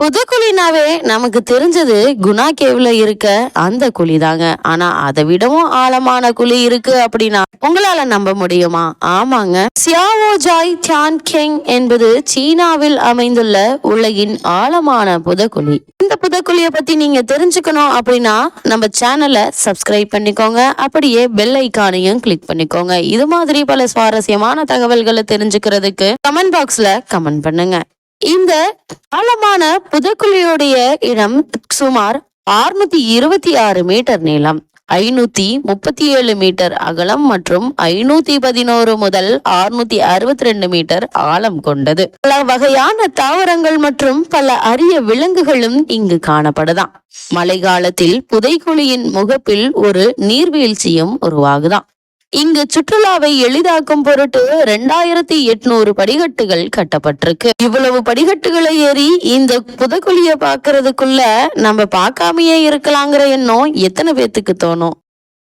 புதுக்குழினாவே நமக்கு தெரிஞ்சது குணா கேவ்ல இருக்க அந்த குழி தாங்க ஆனா அதை விடவும் ஆழமான குழி இருக்கு அப்படின்னா உங்களால நம்ப முடியுமா? ஆமாங்க. சியாவோ ஜாய் தியான் கெங் என்பது சீனாவில் அமைந்துள்ள உலகின் ஆழமான புதக்குழி. இந்த புதக்குழிய பத்தி நீங்க தெரிஞ்சுக்கணும் அப்படின்னா நம்ம சேனலை சப்ஸ்கிரைப் பண்ணிக்கோங்க. அப்படியே பெல் ஐக்கானையும் கிளிக் பண்ணிக்கோங்க. இது மாதிரி பல சுவாரஸ்யமான தகவல்களை தெரிஞ்சுக்கிறதுக்கு கமெண்ட் பாக்ஸ்ல கமெண்ட் பண்ணுங்க. இந்த ஆழமான புதக்குழியுடைய இடம் சுமார் 626 இருபத்தி ஆறு மீட்டர் நீளம் ஐநூத்தி முப்பத்தி ஏழு மீட்டர் அகலம் மற்றும் ஐநூத்தி பதினோரு முதல் 662 அறுபத்தி ரெண்டு மீட்டர் ஆழம் கொண்டது. பல வகையான தாவரங்கள் மற்றும் பல அரிய விலங்குகளும் இங்கு காணப்படுதாம். மழைக்காலத்தில் புதைக்குழியின் முகப்பில் ஒரு நீர்வீழ்ச்சியும் உருவாகுதாம். இங்கு சுற்றுலாவை எளிதாக்கும் பொருட்டு ரெண்டாயிரத்தி எட்நூறு படிக்கட்டுகள் கட்டப்பட்டிருக்கு. இவ்வளவு படிக்கட்டுகளை ஏறி இந்த புதக்குழிய பாக்குறதுக்குள்ள நம்ம பார்க்காமயே இருக்கலாங்கிற எண்ணம் எத்தனை பேத்துக்கு தோணும்?